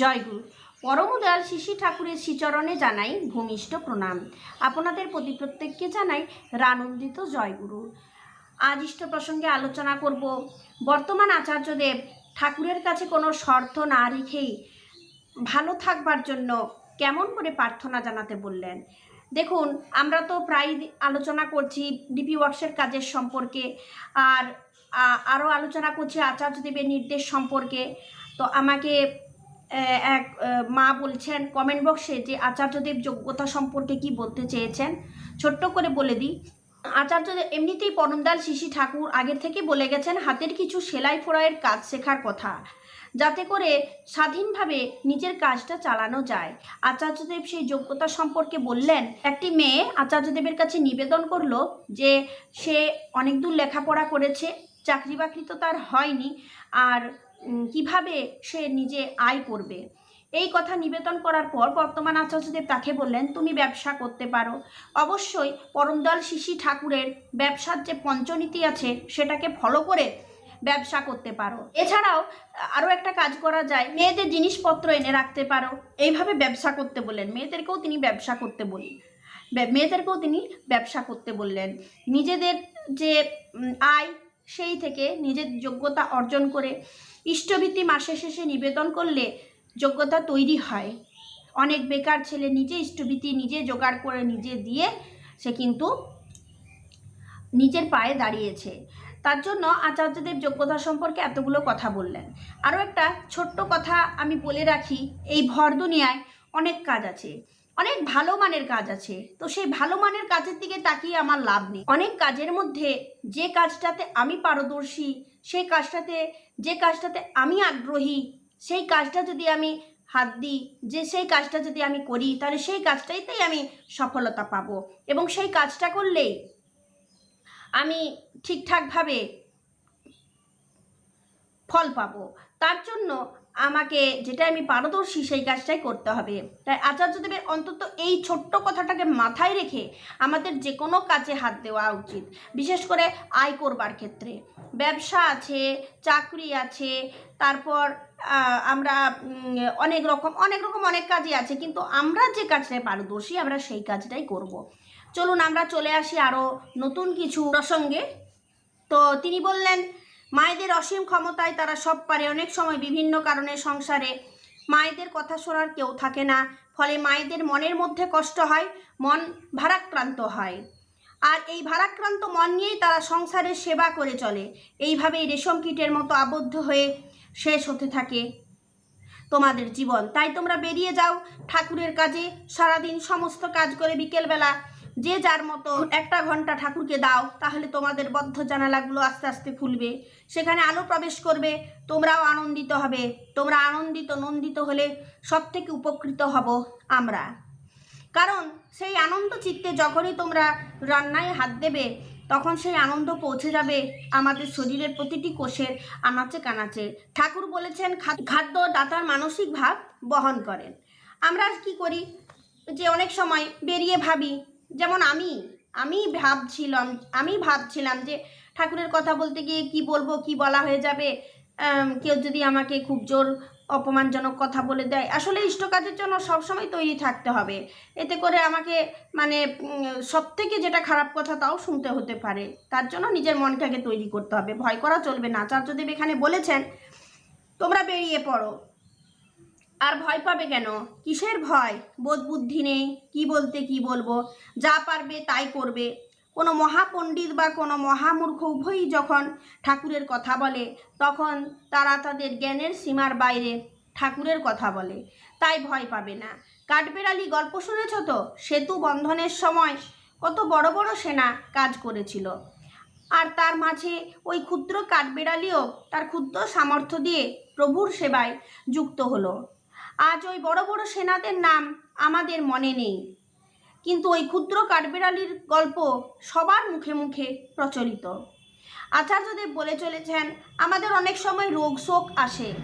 জয়গুরু। পরমদয়াল শিশি ঠাকুরের শ্রীচরণে জানাই ভূমিষ্ঠ প্রণাম। আপনাদের প্রতি প্রত্যেককে জানাই রানন্দিত জয়গুরু। আজ ইষ্ট প্রসঙ্গে আলোচনা করব। বর্তমান আচার্যদেব ঠাকুরের কাছে কোনো শর্ত না রেখেই ভালো থাকবার জন্য কেমন করে প্রার্থনা জানাতে বললেন? দেখুন, আমরা তো প্রায় আলোচনা করছি ডিপি ওয়ার্কসের কাজের সম্পর্কে আর আরও আলোচনা করছি আচার্যদেবের নির্দেশ সম্পর্কে। তো আমাকে এক মা বলছেন কমেন্ট বক্সে যে আচার্যদেব যোগ্যতা সম্পর্কে কি বলতে চেয়েছেন? ছোট্ট করে বলে দিই। আচার্যদেব এমনিতেই পরমদাল শিশি ঠাকুর আগের থেকে বলে গেছেন হাতের কিছু সেলাই ফোড়াইয়ের কাজ শেখার কথা। যাতে করে স্বাধীনভাবে নিজের কাজটা চালানো যায়। আচার্যদেব সেই যোগ্যতা সম্পর্কে বললেন, একটি মেয়ে আচার্যদেবের কাছে নিবেদন করল যে সে অনেক দূর লেখাপড়া করেছে, চাকরি বাকরি তো তার হয়নি, আর কীভাবে সে নিজে আয় করবে? এই কথা নিবেদন করার পর বর্তমান আচার্যদেব তাকে বললেন, তুমি ব্যবসা করতে পারো। অবশ্যই পরমদল শিশি ঠাকুরের ব্যবসার যে পঞ্চনীতি আছে, সেটাকে ফলো করে ব্যবসা করতে পারো। এছাড়াও আরও একটা কাজ করা যায়, মেয়েদের জিনিসপত্র এনে রাখতে পারো। এইভাবে ব্যবসা করতে বললেন। মেয়েদেরকেও তিনি ব্যবসা করতে বললেন মেয়েদেরকেও তিনি ব্যবসা করতে বললেন। নিজেদের যে আয় সেই থেকে নিজের যোগ্যতা অর্জন করে ইষ্টভীতি মাসে শেষে নিবেদন করলে যোগ্যতা তৈরি হয়। অনেক বেকার ছেলে নিজে ইষ্টভীতি নিজে জোগাড় করে নিজে দিয়ে সে কিন্তু নিজের পায়ে দাঁড়িয়েছে। তার জন্য আচার্যদেব যোগ্যতা সম্পর্কে এতগুলো কথা বললেন। আরও একটা ছোট্ট কথা আমি বলে রাখি, এই ভর দুনিয়ায় অনেক কাজ আছে। অনেক ভালো মানের কাজ আছে। তো সেই ভালো মানের কাজের দিকে তাকিয়ে আমার লাভ নেই। অনেক কাজের মধ্যে যে কাজটাতে আমি পারদর্শী, সেই কাজটাতে, যে কাজটাতে আমি আগ্রহী, সেই কাজটা যদি আমি হাত দিই, যে সেই কাজটা যদি আমি করি, তাহলে সেই কাজটাইতেই আমি সফলতা পাবো। এবং সেই কাজটা করলেই আমি ঠিকঠাকভাবে ফল পাবো। তার জন্য আমাকে যেটা আমি পারদর্শী সেই কাজটাই করতে হবে। তাই আচার্যদেবের অন্তত এই ছোট্ট কথাটাকে মাথায় রেখে আমাদের যে কোনো কাজে হাত দেওয়া উচিত, বিশেষ করে আয় করবার ক্ষেত্রে। ব্যবসা আছে, চাকরি আছে, তারপর আমরা অনেক রকম অনেক রকম অনেক কাজই আছে, কিন্তু আমরা যে কাজটায় পারদর্শী, আমরা সেই কাজটাই করব। চলুন আমরা চলে আসি আরও নতুন কিছু প্রসঙ্গে। তো তিনি বললেন মায়েদের অসীম ক্ষমতায় তারা সব পারে। অনেক সময় বিভিন্ন কারণে সংসারে মায়েদের কথা শোনার কেউ থাকে না। ফলে মায়েদের মনের মধ্যে কষ্ট হয়, মন ভারাক্রান্ত হয়। আর এই ভারাক্রান্ত মন নিয়েই তারা সংসারের সেবা করে চলে। এইভাবেই রেশম কীটের মতো আবদ্ধ হয়ে শেষ হতে থাকে তোমাদের জীবন। তাই তোমরা বেরিয়ে যাও ঠাকুরের কাজে। সারাদিন সমস্ত কাজ করে বিকেলবেলা যে যার মতো একটা ঘণ্টা ঠাকুরকে দাও, তাহলে তোমাদের বদ্ধ জানালাগুলো আস্তে আস্তে খুলবে। সেখানে আলো প্রবেশ করবে, তোমরাও আনন্দিত হবে। তোমরা আনন্দিত, নন্দিত হলে সব থেকে উপকৃত হব আমরা। কারণ সেই আনন্দ চিত্তে যখনই তোমরা রান্নায় হাত দেবে, তখন সেই আনন্দ পৌঁছে যাবে আমাদের শরীরের প্রতিটি কোষের আনাচে কানাচে। ঠাকুর বলেছেন, খাদ্য দাতার মানসিক ভাব বহন করেন আমরা কি করি? যে অনেক সময় বেরিয়ে ভাবি যেমন আমি আমি ভাবছিলাম আমি ভাবছিলাম যে ঠাকুরের কথা বলতে গিয়ে কি বলব, কি বলা হয়ে যাবে? কেউ যদি আমাকে খুব জোর অপমানজনক কথা বলে দেয়। আসলে ইষ্ট কাজের জন্য সবসময় তৈরি থাকতে হবে। এতে করে আমাকে মানে সব থেকে যেটা খারাপ কথা তাও শুনতে হতে পারে। তার জন্য নিজের মনটাকে তৈরি করতে হবে। ভয় করা চলবে না। আচার্যদেব এখানে বলেছেন, তোমরা বেরিয়ে পড়ো। আর ভয় পাবে কেন? কিসের ভয়? বোধ বুদ্ধি নেই। কি বলতে কি বলব? যা পারবে তাই করবে। কোনো মহাপণ্ডিত বা কোনো মহামূর্খ উভয়ই যখন ঠাকুরের কথা বলে, তখন তারা তাদের জ্ঞানের সীমার বাইরে ঠাকুরের কথা বলে। তাই ভয় পাবে না। কাঠবেড়ালি গল্প শুনেছ তো? সেতু বন্ধনের সময় কত বড় বড় সেনা কাজ করেছিল। আর তার মাঝে ওই ক্ষুদ্র কাঠবেড়ালিও তার ক্ষুদ্র সামর্থ্য দিয়ে প্রভুর সেবায় যুক্ত হলো। আজ ওই বড় বড় সেনাদের নাম আমাদের মনে নেই। কিন্তু ওই ক্ষুদ্র কাঠবেড়ালির গল্প সবার মুখে মুখে প্রচলিত। আচার্যদেব বলে চলেছেন, আমাদের অনেক সময় রোগ শোক আসে।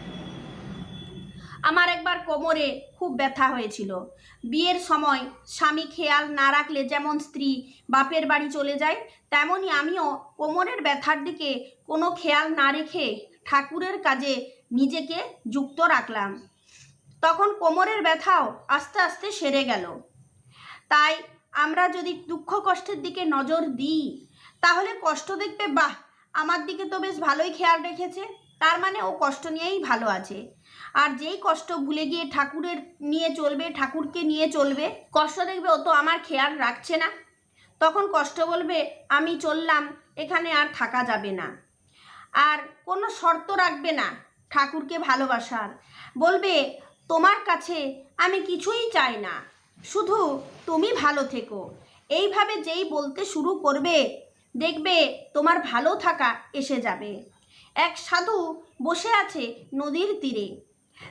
আমার একবার কোমরে খুব ব্যথা হয়েছিল। বিয়ের সময় স্বামী খেয়াল না রাখলে যেমন স্ত্রী বাপের বাড়ি চলে যায়, তেমনি আমিও কোমরের ব্যথার দিকে কোনো খেয়াল না রেখে ঠাকুরের কাজে নিজেকে যুক্ত রাখলাম। তখন কোমরের ব্যথাও আস্তে আস্তে সেরে গেল। তাই আমরা যদি দুঃখ কষ্টের দিকে নজর দিই, তাহলে কষ্ট দেখবে, বাহ, আমার দিকে তো বেশ ভালোই খেয়াল রেখেছে। তার মানে ও কষ্ট নিয়েই ভালো আছে। আর যেই কষ্ট ভুলে গিয়ে ঠাকুরের নিয়ে চলবে, ঠাকুরকে নিয়ে চলবে, কষ্ট দেখবে ও তো আমার খেয়াল রাখছে না। তখন কষ্ট বলবে, আমি চললাম, এখানে আর থাকা যাবে না। আর কোনো শর্ত রাখবে না ঠাকুরকে ভালোবাসার। বলবে তোমার কাছে আমি কিছুই চাই না। শুধু তুমি ভালো থেকো। এইভাবে যেই বলতে শুরু করবে, দেখবে তোমার ভালো থাকা এসে যাবে। এক সাধু বসে আছে নদীর তীরে।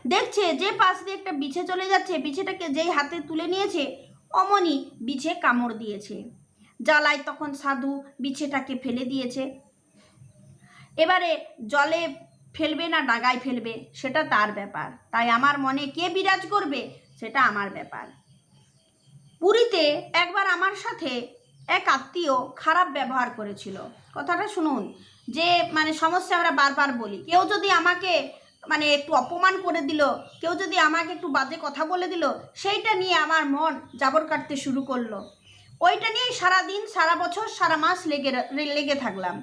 দেখছে যে পাশ দিয়ে একটা বিছে চলে যাচ্ছে, বিছেটাকে যেই হাতে তুলে নিয়েছে, অমনি বিছে কামড় দিয়েছে। জ্বালায় তখন সাধু বিছেটাকে ফেলে দিয়েছে। এবারে জলে ফেলবে না, ডাগায় ফেলবে, সেটা তার ব্যাপার। তাই আমার মনে কে বিরাজ করবে, সেটা আমার ব্যাপার। পুরীতে একবার আমার সাথে এক আত্মীয় খারাপ ব্যবহার করেছিল। কথাটা শুনুন, যে মানে সমস্যা আমরা বারবার বলি। কেউ যদি আমাকে মানে একটু অপমান করে দিল, কেউ যদি আমাকে একটু বাজে কথা বলে দিল, সেইটা নিয়ে আমার মন জাবর কাটতে শুরু করল। ওইটা নিয়েই সারা দিন সারা বছর, সারা মাস লেগে লেগে থাকলাম।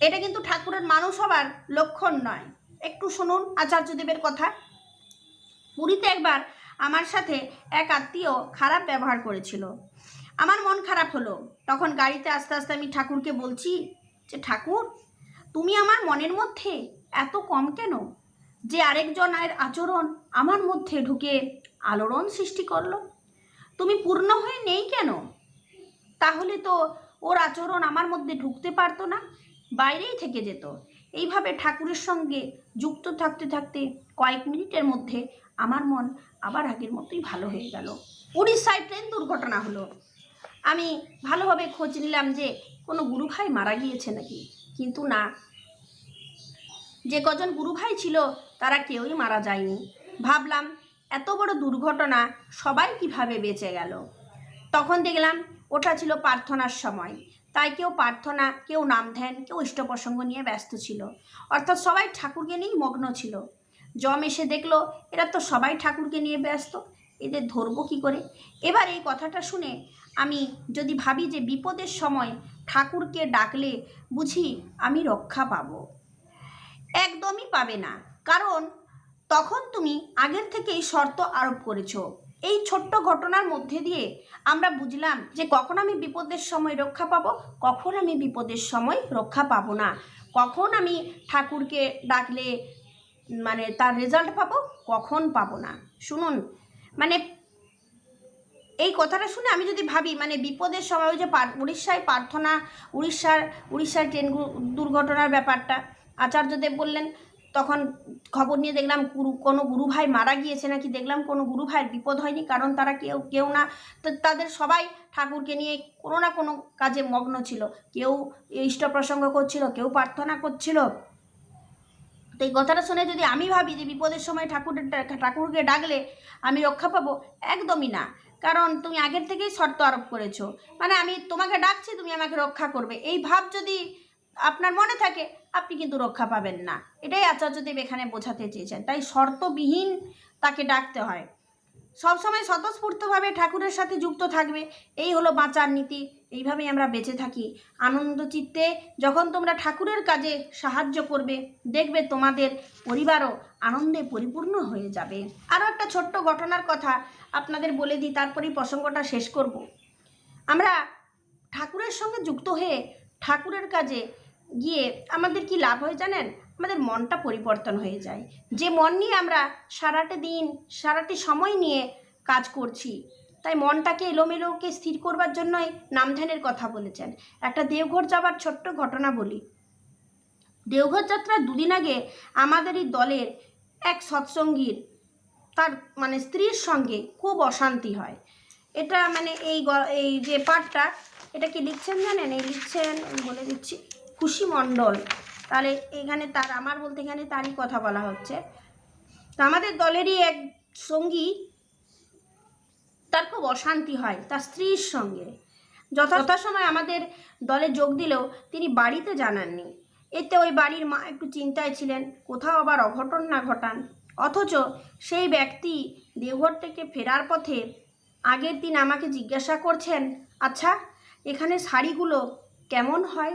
এটা কিন্তু ঠাকুরের মানুষ হবার লক্ষণ নয়। একটু শুনুন আচার্যদেবের কথা। পুরীতে একবার আমার সাথে এক আত্মীয় খারাপ ব্যবহার করেছিল। আমার মন খারাপ হলো। তখন গাড়িতে আস্তে আস্তে আমি ঠাকুরকে বলছি যে, ঠাকুর, তুমি আমার মনের মধ্যে এত কম কেন? যে আরেকজনের আচরণ আমার মধ্যে ঢুকে আলোড়ন সৃষ্টি করল। তুমি পূর্ণ হয়ে নেই কেন? তাহলে তো ওর আচরণ আমার মধ্যে ঢুকতে পারতো না। বাইরেই থেকে যেত। এইভাবে ঠাকুরের সঙ্গে যুক্ত থাকতে থাকতে কয়েক মিনিটের মধ্যে আমার মন আবার আগের মতোই ভালো হয়ে গেল। উড়িষ্যায় ট্রেন দুর্ঘটনা হলো। আমি ভালোভাবে খোঁজ নিলাম যে কোনো গুরু ভাই মারা গিয়েছে নাকি। কিন্তু না। যে কজন গুরু ভাই ছিল তারা কেউই মারা যায়নি। ভাবলাম, এত বড় দুর্ঘটনা সবাই কীভাবে বেঁচে গেল? তখন দেখলাম, ওটা ছিল প্রার্থনার সময়। তাই কেউ প্রার্থনা, কেউ নাম ধ্যান, কেউ ইষ্ট প্রসঙ্গ নিয়ে ব্যস্ত ছিল। অর্থাৎ সবাই ঠাকুরকে নিয়েই মগ্ন ছিল। জম এসে দেখল, এরা তো সবাই ঠাকুরকে নিয়ে ব্যস্ত, এদের ধরবো কী করে? এবার এই কথাটা শুনে আমি যদি ভাবি যে বিপদের সময় ঠাকুরকে ডাকলে বুঝি আমি রক্ষা পাবো। একদমই পাবে না, কারণ তখন তুমি আগের থেকেই শর্ত আরোপ করেছ। এই ছোট্ট ঘটনার মধ্যে দিয়ে আমরা বুঝলাম যে কখন আমি বিপদের সময় রক্ষা পাবো, কখন আমি বিপদের সময় রক্ষা পাবো না। কখন আমি ঠাকুরকে ডাকলে মানে তার রেজাল্ট পাবো, কখন পাবো না। শুনুন মানে এই কথাটা শুনে আমি যদি ভাবি মানে বিপদের সময় ওই যে উড়িষ্যায় প্রার্থনা, উড়িষ্যার উড়িষ্যার ট্রেন দুর্ঘটনার ব্যাপারটা, আচার্যদেব বললেন তখন খবর নিয়ে দেখলাম গুরু, কোনো গুরু ভাই মারা গিয়েছে নাকি? দেখলাম কোনো গুরু ভাইয়ের বিপদ হয়নি, কারণ তারা কেউ কেউ না। তাদের সবাই ঠাকুরকে নিয়ে কোনো না কোনো কাজে মগ্ন ছিল। কেউ ইষ্ট প্রসঙ্গ করছিল, কেউ প্রার্থনা করছিল। তো এই কথাটা শুনে যদি আমি ভাবি যে বিপদের সময় ঠাকুরের ডা- ঠাকুরকে ডাকলে আমি রক্ষা পাবো, একদমই না। কারণ তুমি আগের থেকেই শর্ত আরোপ করেছ। মানে আমি তোমাকে ডাকছি, তুমি আমাকে রক্ষা করবে। এই ভাব যদি আপনার মনে থাকে আপনি কিন্তু রক্ষা পাবেন না। এটাই আচার্যদেব এখানে বোঝাতে চেয়েছেন। তাই শর্তবিহীন তাকে ডাকতে হয়। সবসময় স্বতঃস্ফূর্তভাবে ঠাকুরের সাথে যুক্ত থাকবে। এই হলো বাঁচার নীতি। এইভাবেই আমরা বেঁচে থাকি। আনন্দ চিত্তে যখন তোমরা ঠাকুরের কাজে সাহায্য করবে, দেখবে তোমাদের পরিবারও আনন্দে পরিপূর্ণ হয়ে যাবে। আরও একটা ছোট্ট ঘটনার কথা আপনাদের বলে দিই তারপরেই প্রসঙ্গটা শেষ করব। আমরা ঠাকুরের সঙ্গে যুক্ত হয়ে ঠাকুরের কাজে গিয়ে আমাদের কি লাভ হয় জানেন? আমাদের মনটা পরিবর্তন হয়ে যায়। যে মন নিয়ে আমরা সারাটা দিন, সারাটি সময় নিয়ে কাজ করছি, তাই মনটাকে এলোমেলোকে স্থির করবার জন্যই নামধ্যানের কথা বলেছেন। একটা দেওঘর যাবার ছোট্ট ঘটনা বলি। দেওঘর যাত্রার দুদিন আগে আমাদেরই দলের এক সৎসঙ্গীর, তার মানে স্ত্রীর সঙ্গে খুব অশান্তি হয়। এটা মানে এই এই যে পাঠটা, এটা কি লিখছেন জানেন? এই লিখছেন বলে দিচ্ছি। খুশি মণ্ডল। তাহলে এখানে তার, আমার বলতে এখানে তারই কথা বলা হচ্ছে। তো আমাদের দলেরই এক সঙ্গী, তার খুব অশান্তি হয়, তার স্ত্রীর সঙ্গে। যথা, যথাসময় আমাদের দলে যোগ দিলেও তিনি বাড়িতে জানাননি। এতে ওই বাড়ির মা একটু চিন্তায় ছিলেন, কোথাও আবার অঘটন না ঘটান। অথচ সেই ব্যক্তি দেওঘর থেকে ফেরার পথে আগের দিন আমাকে জিজ্ঞাসা করছেন আচ্ছা এখানে শাড়িগুলো কেমন হয়?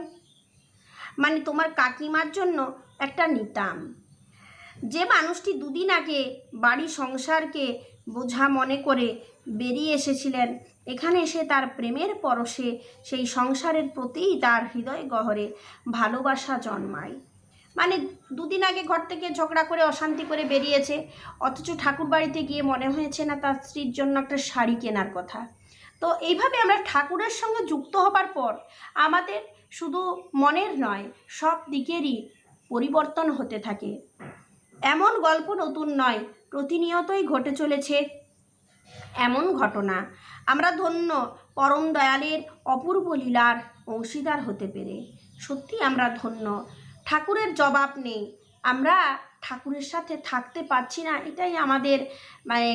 মানে তোমার কাকিমার জন্য একটা নিতাম। যে মানুষটি দুদিন আগে বাড়ি সংসারকে বোঝা মনে করে বেরিয়ে এসেছিলেন, এখানে এসে তার প্রেমের পরশে সেই সংসারের প্রতিই তার হৃদয় গহরে ভালোবাসা জন্মায়। মানে দুদিন আগে ঘর থেকে ঝগড়া করে, অশান্তি করে বেরিয়েছে, অথচ ঠাকুর বাড়িতে গিয়ে মনে হয়েছে না তার স্ত্রীর জন্য একটা শাড়ি কেনার কথা। তো এইভাবে আমরা ঠাকুরের সঙ্গে যুক্ত হবার পর আমাদের শুধু মনের নয়, সব দিকেরই পরিবর্তন হতে থাকে। এমন গল্প নতুন নয়, প্রতিনিয়তই ঘটে চলেছে এমন ঘটনা। আমরা ধন্য পরম দয়ালের অপূর্ব লীলার অংশীদার হতে পেরে। সত্যি আমরা ধন্য। ঠাকুরের জবাব নেই। আমরা ঠাকুরের সাথে থাকতে পারছি না, এটাই আমাদের মানে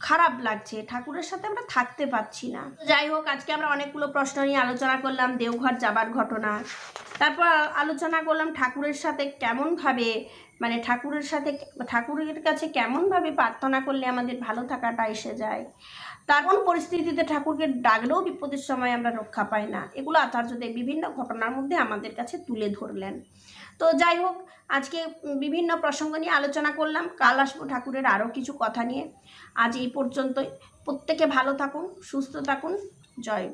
খারাপ লাগছে, ঠাকুরের সাথে আমরা থাকতে পারছি না। যাই হোক, আজকে আমরা অনেকগুলো প্রশ্ন নিয়ে আলোচনা করলাম, দেওঘর যাবার ঘটনা। তারপর আলোচনা করলাম ঠাকুরের সাথে কেমনভাবে মানে ঠাকুরের সাথে, ঠাকুরের কাছে কেমনভাবে প্রার্থনা করলে আমাদের ভালো থাকাটা এসে যায়। তার কোন পরিস্থিতিতে ঠাকুরকে ডাকলেও বিপদের সময় আমরা রক্ষা পাই না। এগুলো আচার্যদের বিভিন্ন ঘটনার মধ্যে আমাদের কাছে তুলে ধরলেন। তো যাই হোক, আজকে বিভিন্ন প্রসঙ্গ নিয়ে আলোচনা করলাম। কাল আসব ঠাকুরের আরও কিছু কথা নিয়ে। আজ এই পর্যন্তই। প্রত্যেকে ভালো থাকুন, সুস্থ থাকুন। জয়।